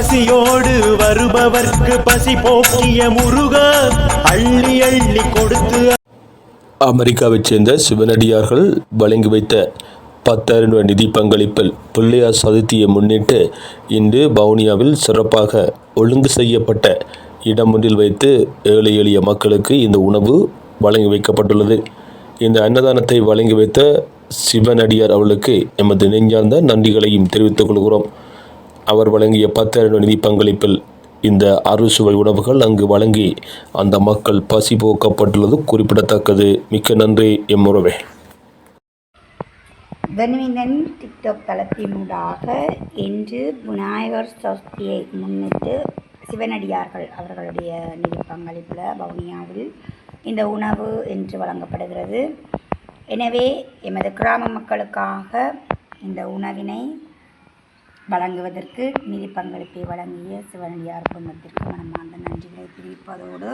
பசியோடு வருபவர்க்கு பசி போக்கிய முருகா அள்ளி அள்ளி கொடுத்து அமெரிக்காவைச் சேர்ந்த சிவனடியார்கள் வழங்கி வைத்த பத்தாயிரம் ரூபாய் நிதி பங்களிப்பில் பிள்ளையார் சதுர்த்தியை முன்னிட்டு இன்று வவுனியாவில் சிறப்பாக ஒழுங்கு செய்யப்பட்ட இடம் ஒன்றில் வைத்து ஏழை எளிய மக்களுக்கு இந்த உணவு வழங்கி வைக்கப்பட்டுள்ளது. இந்த அன்னதானத்தை வழங்கி வைத்த சிவனடியார் அவர்களுக்கு எமது நெஞ்சார்ந்த நன்றிகளையும் தெரிவித்துக் கொள்கிறோம். அவர் வழங்கிய பத்தாயிரம் நிதி பங்களிப்பில் இந்த அறுசுவை உணவுகள் அங்கு வழங்கி அந்த மக்கள் பசி போக்கப்பட்டுள்ளது குறிப்பிடத்தக்கது. மிக்க நன்றி எம்முறவே தன்விந்தன் டிக்டாக் தளத்தினூடாக இன்று விநாயகர் சதுர்த்தியை முன்னிட்டு சிவனடியார்கள் அவர்களுடைய நிதி பங்களிப்பில் வவுனியாவில் இந்த உணவு என்று வழங்கப்படுகிறது. எனவே எமது கிராம மக்களுக்காக இந்த உணவினை வழங்குவதற்கு நிதி பங்களிப்பை வழங்கிய சிவனடியார் குடும்பத்திற்கு மனமார்ந்த நன்றிகளை தெரிவிப்பதோடு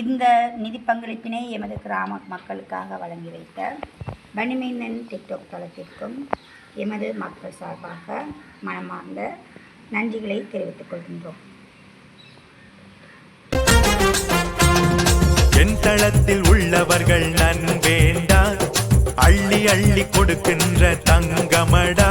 இந்த நிதி பங்களிப்பினை எமது கிராம மக்களுக்காக வழங்கி வைத்த பனிமேந்தன் டிக்டாக் தளத்திற்கும் எமது மக்கள் சார்பாக மனமார்ந்த நன்றிகளை தெரிவித்துக் கொள்கின்றோம். என் தளத்தில் உள்ளவர்கள் நன் வேண்டா அள்ளி அள்ளி கொடுக்கின்ற தங்கமடா.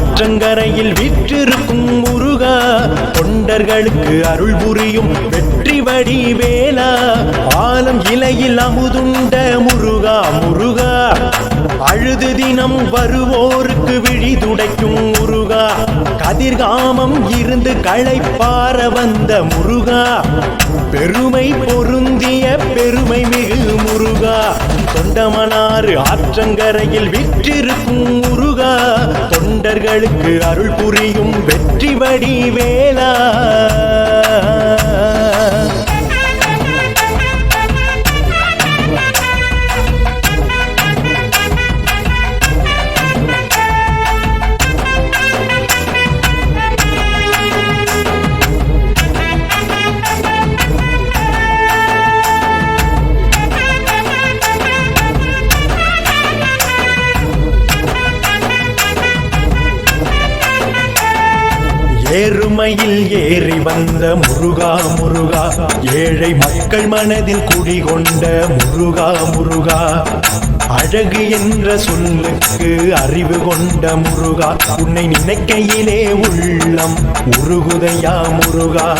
ஆற்றங்கரையில் விற்றிருக்கும் முருகா தொண்டர்களுக்கு அருள் புரியும் வெற்றி வடி வேலா ஆலம் இலையில் அமுதுண்ட முருகா முருகா. அழுது தினம் வருவோருக்கு விழி துடைக்கும் முருகா. கதிர்காமம் இருந்து களைப்பார வந்த முருகா. பெருமை பொருந்திய பெருமை மிகு முருகா. தொண்டமனாறு ஆற்றங்கரையில் விற்றிருக்கும் முருகா. தொண்டர்களுக்கு அருள் புரியும் வெற்றி வடிவேலா ஏறுமையில் ஏறி வந்த முருகா முருகா. ஏழை மக்கள் மனதில் குடிகொண்ட முருகா முருகா. அழகு என்ற சொல்லுக்கு அறிவு கொண்ட முருகா. உன்னை நினைக்கையிலே உள்ளம் உருகுதையா முருகா.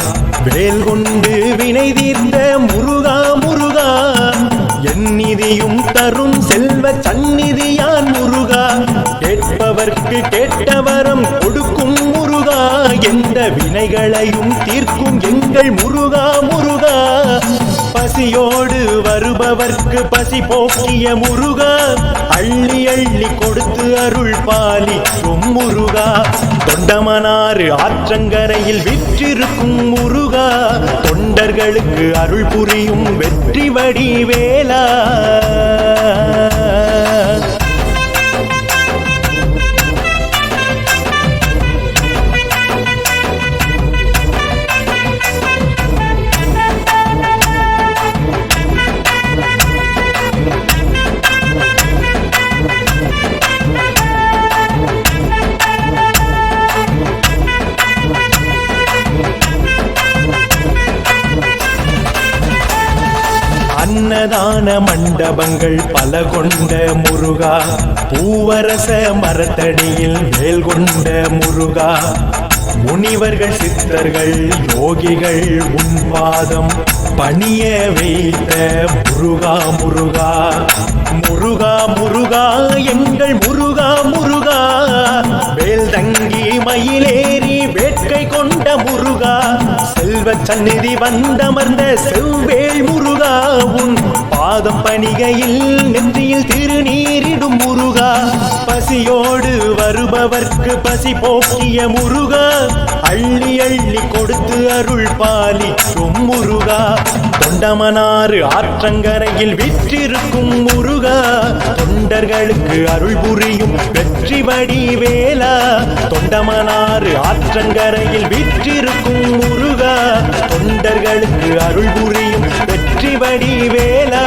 வேல் கொண்டு வினை தீர்ந்த முருகா முருகா. என் நிதியும் தரும் செல்வ சந்நிதியான் முருகா. கேட்பவர்க்கு கேட்டவரம் வினைகளையும் தீர்க்கும் எங்கள் முருகா முருகா. பசியோடு வருபவர்க்கு பசி போக்கிய முருகா. அள்ளி அள்ளி கொடுத்து அருள் பாலிக்கும் முருகா. தொண்டமனாறு ஆற்றங்கரையில் விற்றிருக்கும் முருகா. தொண்டர்களுக்கு அருள் புரியும் வெற்றி வடிவேலா. அன்னதான மண்டபங்கள் பல கொண்ட முருகா. பூவரச மரத்தடியில் வேல் கொண்ட முருகா. முனிவர்கள் சித்தர்கள் யோகிகள் உன் பாதம் பணிய வைத்த முருகா முருகா. முருகா முருகா எங்கள் முருகா முருகா. வேல் தங்கி மயிலேறி வேட்கை கொண்ட முருகா. செல்வ சந்நிதி வந்தமர்ந்த செவ்வேள் முருகா பாதம் பணிகையில் நெற்றியில் திருநீரிடும் முருகா. பசியோடு வருபவர்க்கு பசி போக்கிய முருகா அள்ளி அள்ளி கொடுத்து அருள் பாலிக்கும் முருகா. தொண்டமனாறு ஆற்றங்கரையில் விற்றிருக்கும் முருகா தொண்டர்களுக்கு அருள் புரியும் வெற்றி வடி வேலா தொண்டமனாறு ஆற்றங்கரையில் விற்றிருக்கும் முருகா தொண்டர்களுக்கு அருள் புரியும் வெற்றி வடி வேலா